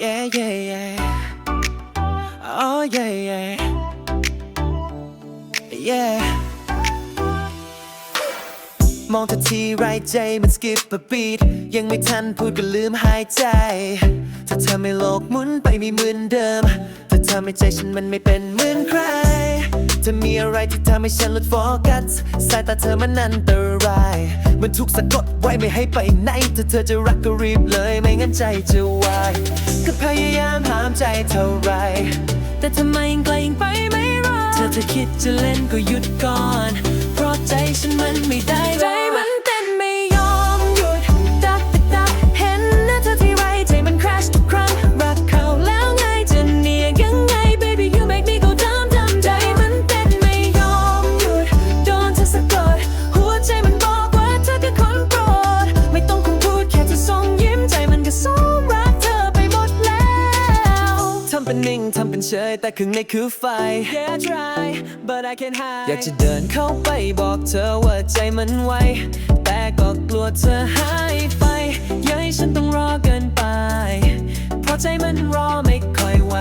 yeah yeah yeah oh yeah yeah yeah มองเธอทีไรใจมันสกิป a beat ยังไม่ทันพูดก็ลืมหายใจ ถ้าเธอไม่โลกหมุนไปไม่เหมือนเดิม ถ้าเธอไม่ใจฉันมันไม่เป็นเหมือนใครจะมีอะไรที่ทำให้ฉันหลุดโฟกัสสายตาเธอมันอันตรายมันถูกสะกดไว้ไม่ให้ไปไหนถ้าเธอจะรักก็รีบเลยไม่งั้นใจจะวาย ก็พยายามห้ามใจเท่าไร แต่ทำไมยังไกลยังไปไม่รอดเธอจะคิดจะเล่นก็หยุดก่อน เพราะใจฉันมันไม่ได้ เป็นนิ่งทำเป็นเฉยแต่ข้างในคือไฟ Yeah I try but I can't hide อยากจะเดินเข้าไปบอกเธอว่าใจมันไว แต่ก็กลัวเธอหายไปอย่าให้ฉันต้องรอเกินไป เพราะใจมันรอไม่ค่อยไหว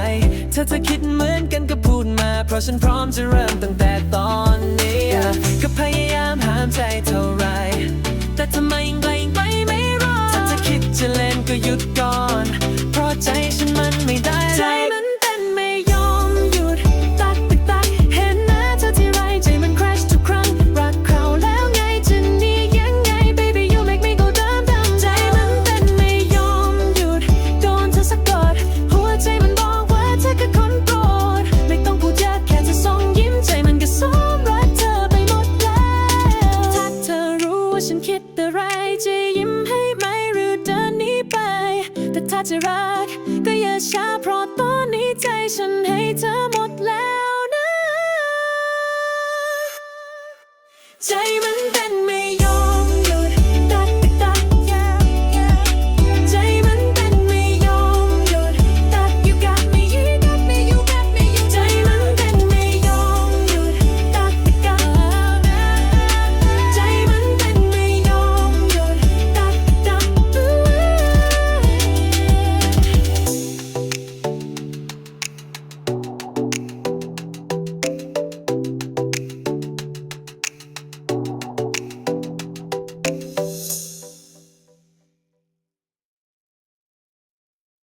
เธอจะคิดเหมือนกันก็พูดมา เพราะฉันพร้อมจะเริ่มตั้งแต่ตอนนี้ก็พยายามห้ามใจเท่าไร แต่ทำไมยังไกลยังไปไม่รอดถ้าจะคิดจะเล่นก็หยุดก่อน จะรัก ก็อย่าช้าเพราะตอนนี้ใจฉันให้เธอหมดแล้วนะ ใจมันเป็นไม่